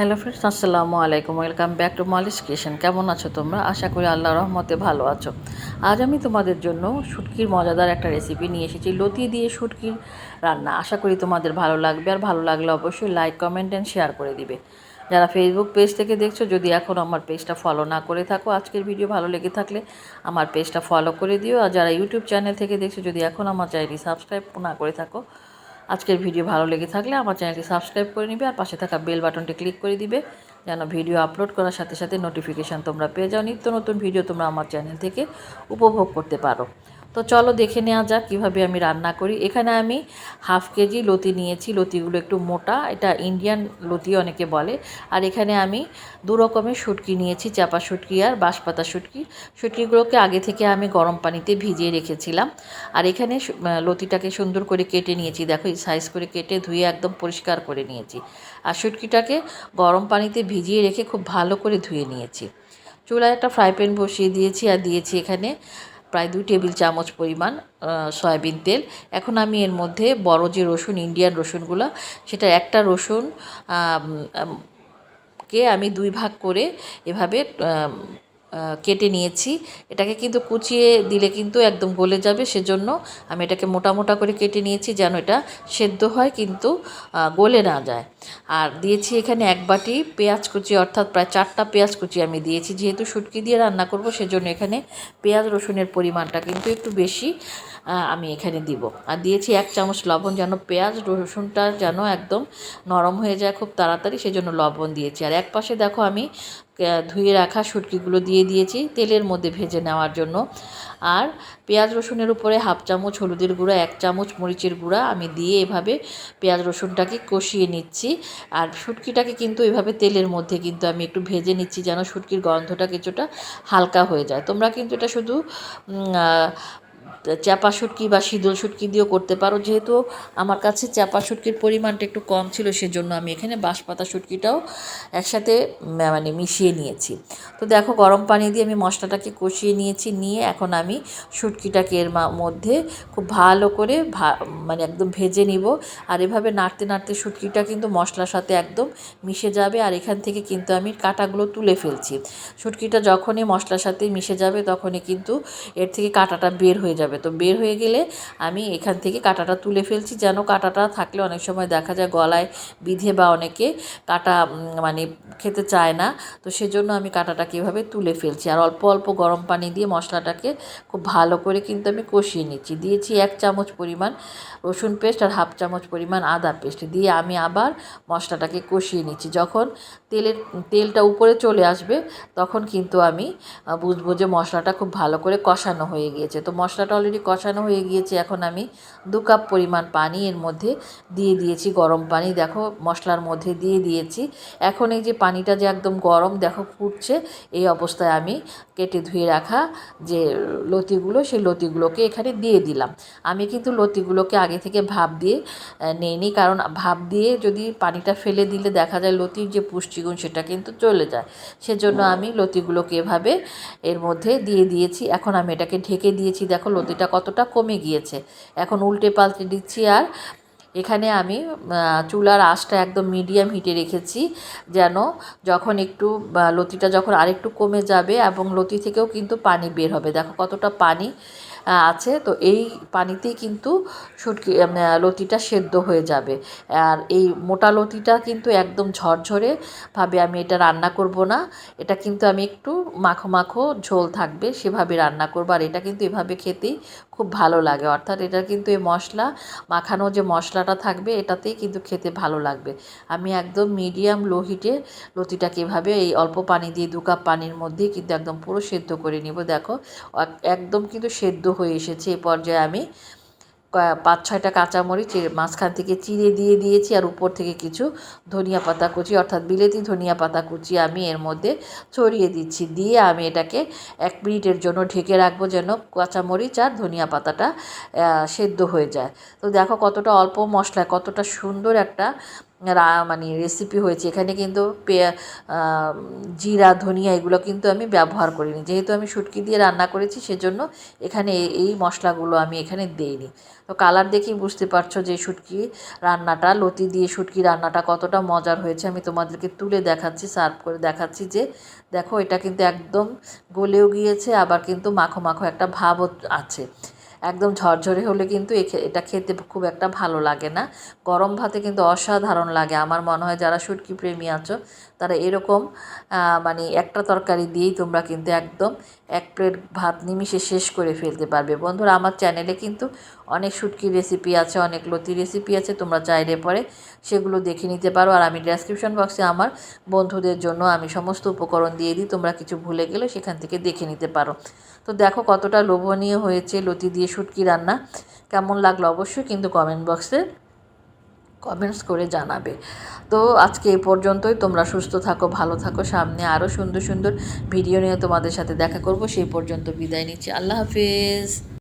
Hello friends আসসালামু আলাইকুম। Welcome back to Malish kitchen কেমন আছো তোমরা? আশা করি আল্লাহ রহমতে ভালো আছো। আজ আমি তোমাদের জন্য শুটকির মজাদার একটা রেসিপি নিয়ে এসেছি। লতি দিয়ে শুটকির রান্না। আশা করি তোমাদের ভালো লাগবে। আর ভালো লাগলে অবশ্যই লাইক কমেন্ট অ্যান্ড শেয়ার করে দিবে। যারা ফেসবুক পেজ থেকে দেখছ, যদি এখন আমার পেজটা ফলো না করে থাকো, আজকের ভিডিও ভালো লেগে থাকলে আমার পেজটা ফলো করে দিও। আর যারা ইউটিউব চ্যানেল থেকে দেখছ, যদি এখন আমার চ্যানেলটি সাবস্ক্রাইব না করে থাকো আজকের ভিডিও ভালো লেগে থাকলে আমার চ্যানেলটি সাবস্ক্রাইব করে নিবে আর পাশে থাকা বেল বাটনটি ক্লিক করে দিবে যেন ভিডিও আপলোড করার সাথে সাথে নোটিফিকেশান তোমরা পেয়ে যাও। নিত্য নতুন ভিডিও তোমরা আমার চ্যানেল থেকে উপভোগ করতে পারো। তো চলো দেখে নেওয়া যাক কীভাবে আমি রান্না করি। এখানে আমি হাফ কেজি লতি নিয়েছি। লতিগুলো একটু মোটা। এটা ইন্ডিয়ান লতি অনেকে বলে। আর এখানে আমি দু রকমের শুটকি নিয়েছি। চাপা শুটকি আর বাঁশপাতা শুটকি। শুটকিগুলোকে আগে থেকে আমি গরম পানিতে ভিজিয়ে রেখেছিলাম। আর এখানে লতিটাকে সুন্দর করে কেটে নিয়েছি। দেখো সাইজ করে কেটে ধুয়ে একদম পরিষ্কার করে নিয়েছি। আর শুটকিটাকে গরম পানিতে ভিজিয়ে রেখে খুব ভালো করে ধুয়ে নিয়েছি। চুলায় একটা ফ্রাই প্যান বসিয়ে দিয়েছি আর দিয়েছি এখানে প্রায় দুই টেবিল চামচ পরিমাণ সয়াবিন তেল। এখন আমি এর মধ্যে বড় যে রসুন, ইন্ডিয়ান রসুনগুলো, সেটা একটা রসুন কে আমি দুই ভাগ করে এভাবে কেটে নিয়েছি। এটাকে কিন্তু কুচিয়ে দিলে কিন্তু একদম গলে যাবে, সেজন্য আমি এটাকে মোটা মোটা করে কেটে নিয়েছি যেন এটা সেদ্ধ হয় কিন্তু গলে না যায়। আর দিয়েছি এখানে এক বাটি পেঁয়াজ কুচি, অর্থাৎ প্রায় চারটা পেঁয়াজ কুচি আমি দিয়েছি। যেহেতু শুটকি দিয়ে রান্না করব, সেজন্য এখানে পেঁয়াজ রসুনের পরিমাণটা কিন্তু একটু বেশি আমি এখানে দিব। আর দিয়েছি এক চামচ লবণ যেন পেঁয়াজ রসুনটা যেন একদম নরম হয়ে যায় খুব তাড়াতাড়ি, সেজন্য লবণ দিয়েছি। আর এক পাশে দেখো আমি ধুয়ে রাখা শুটকিগুলো দিয়ে দিয়েছি তেলের মধ্যে ভেজে নেওয়ার জন্য। আর পেঁয়াজ রসুনের উপরে হাফ চামচ হলুদের গুঁড়া, এক চামচ মরিচের গুঁড়া আমি দিয়ে এভাবে পেঁয়াজ রসুনটাকে কষিয়ে নিচ্ছি। আর শুটকিটাকে কিন্তু এভাবে তেলের মধ্যে কিন্তু আমি একটু ভেজে নিচ্ছি যেন শুটকির গন্ধটা কিছুটা হালকা হয়ে যায়। তোমরা কিন্তু এটা শুধু চাপা শুটকি বা শীতল শুটকি দিয়েও করতে পারো। যেহেতু আমার কাছে চাপা শুটকির পরিমাণটা একটু কম ছিল, সেজন্য আমি এখানে বাঁশপাতা শুটকিটাও একসাথে মানে মিশিয়ে নিয়েছি। তো দেখো, গরম পানি দিয়ে আমি মশলাটাকে কষিয়ে নিয়েছি, নিয়ে এখন আমি শুটকিটাকে এর মধ্যে খুব ভালো করে মানে একদম ভেজে নিব। আর এভাবে নাড়তে নাড়তে শুটকিটা কিন্তু মশলার সাথে একদম মিশে যাবে। আর এখান থেকে কিন্তু আমি কাটাগুলো তুলে ফেলছি। শুটকিটা যখনই মশলার সাথে মিশে যাবে, তখনই কিন্তু এর থেকে কাটাটা বের হয়ে যাবে। তো বের হয়ে গেলে আমি এখান থেকে কাটাটা তুলে ফেলছি, যেন কাটাটা থাকলে অনেক সময় দেখা যায় গলায় বিধে বা অনেকে কাটা মানে খেতে চায় না। তো সেজন্য আমি কাটাটাকে এভাবে তুলে ফেলছি। আর অল্প অল্প গরম পানি দিয়ে মশলাটাকে খুব ভালো করে কিন্তু আমি কষিয়ে নিচ্ছি। দিয়েছি এক চামচ পরিমাণ রসুন পেস্ট আর হাফ চামচ পরিমাণ আদা পেস্ট দিয়ে আমি আবার মশলাটাকে কষিয়ে নিচ্ছি। যখন তেলের, তেলটা উপরে চলে আসবে, তখন কিন্তু আমি বুঝব যে মশলাটা খুব ভালো করে কষানো হয়ে গিয়েছে। তো মশলাটা অলরেডি কষানো হয়ে গিয়েছে। এখন আমি দু কাপ পরিমাণ পানি এর মধ্যে দিয়ে দিয়েছি, গরম পানি। দেখো, মশলার মধ্যে দিয়ে দিয়েছি। এখন এই যে পানিটা যে একদম গরম, দেখো, ফুটছে, এই অবস্থায় আমি কেটে ধুয়ে রাখা যে লতিগুলো, সেই লতিগুলোকে এখানে দিয়ে দিলাম। আমি কিন্তু লতিগুলোকে আগে থেকে ভাপ দিয়ে নেইনি। কারণ ভাপ দিয়ে যদি পানিটা ফেলে দিলে দেখা যায় লতির যে পুষ্টিগুণ, সেটা কিন্তু চলে যায়। সেজন্য আমি লতিগুলোকে এভাবে এর মধ্যে দিয়ে দিয়েছি। এখন আমি এটাকে ঢেকে দিয়েছি। দেখো লতিটা কতটা কমে গিয়েছে। এখন উল্টে পাল্টে দিচ্ছি আর এখানে আমি চুলার আঁচটা একদম মিডিয়াম হিটে রেখেছি যেন যখন একটু লতিটা যখন আরেকটু কমে যাবে এবং লতি থেকেও কিন্তু পানি বের হবে। দেখো কতটা পানি আছে। তো এই পানিতেই কিন্তু শুটকি লতিটা সেদ্ধ হয়ে যাবে। আর এই মোটা লতিটা কিন্তু একদম ঝরঝরে ভাবে আমি এটা রান্না করব না। এটা কিন্তু আমি একটু মাখো মাখো ঝোল থাকবে, সেভাবে রান্না করব। আর এটা কিন্তু এভাবে খেতেই খুব ভালো লাগে। অর্থাৎ এটা কিন্তু এই মশলা, মাখানো যে মশলাটা থাকবে, এটাতেই কিন্তু খেতে ভালো লাগবে। আমি একদম মিডিয়াম লো হিটে লতিটাকে এভাবে এই অল্প পানি দিয়ে দু কাপ পানির মধ্যেই কিন্তু একদম পুরো সেদ্ধ করে নিব। দেখো একদম কিন্তু সেদ্ধ হয়ে এসেছে। এ পর্যায়ে আমি পাঁচ ছয়টা কাঁচামরিচ এর মাঝখান থেকে চিড়ে দিয়ে দিয়েছি আর উপর থেকে কিছু ধনিয়া পাতা কুচি, অর্থাৎ বিলেতি ধনিয়া পাতা কুচি আমি এর মধ্যে ছড়িয়ে দিচ্ছি। দিয়ে আমি এটাকে এক মিনিটের জন্য ঢেকে রাখব যেন কাঁচামরিচ আর ধনিয়া পাতাটা সেদ্ধ হয়ে যায়। তো দেখো কতটা অল্প মশলায়, কতটা সুন্দর একটা মানে রেসিপি হয়েছে। এখানে কিন্তু পে- জিরা, ধনিয়া এগুলো কিন্তু আমি ব্যবহার করিনি। যেহেতু আমি শুটকি দিয়ে রান্না করেছি, সেজন্য এখানে এই মশলাগুলো আমি এখানে দেইনি। তো কালার দেখেই বুঝতে পারছ যে শুটকি রান্নাটা, লতি দিয়ে শুটকি রান্নাটা কতটা মজার হয়েছে। আমি তোমাদেরকে তুলে দেখাচ্ছি সার্ভ করে দেখাচ্ছি যে, দেখো এটা কিন্তু একদম গলেও গিয়েছে, আবার কিন্তু মাখো মাখো একটা ভাবও আছে। একদম ঝরঝরে হলে কিন্তু এটা খেতে খুব একটা ভালো লাগে না। গরম ভাতে কিন্তু অসাধারণ লাগে। আমার মনে হয় যারা শুটকি প্রেমী আছো তারা এরকম মানে একটা তরকারি দিয়েই তোমরা কিন্তু একদম এক প্লেট ভাত নিমিশে শেষ করে ফেলতে পারবে। বন্ধুরা, আমার চ্যানেলে কিন্তু অনেক শুটকির রেসিপি আছে, অনেক লতি রেসিপি আছে, তোমরা চাইলে পরে সেগুলো দেখে নিতে পারো। আর আমি ডেসক্রিপশন বক্সে আমার বন্ধুদের জন্য আমি সমস্ত উপকরণ দিয়ে দিই, তোমরা কিছু ভুলে গেলে সেখান থেকে দেখে নিতে পারো। তো দেখো কতটা লোভনীয় হয়েছে লতি দিয়ে শুটকি রান্না। কেমন লাগল অবশ্যই কিন্তু কমেন্ট বক্সে কমেন্টস করে জানাবে। তো আজকে এ পর্যন্তই, তোমরা সুস্থ থাকো, ভালো থাকো, সামনে আরও সুন্দর সুন্দর ভিডিও নিয়ে তোমাদের সাথে দেখা করব। সেই পর্যন্ত বিদায় নিচ্ছি। আল্লাহ হাফিজ।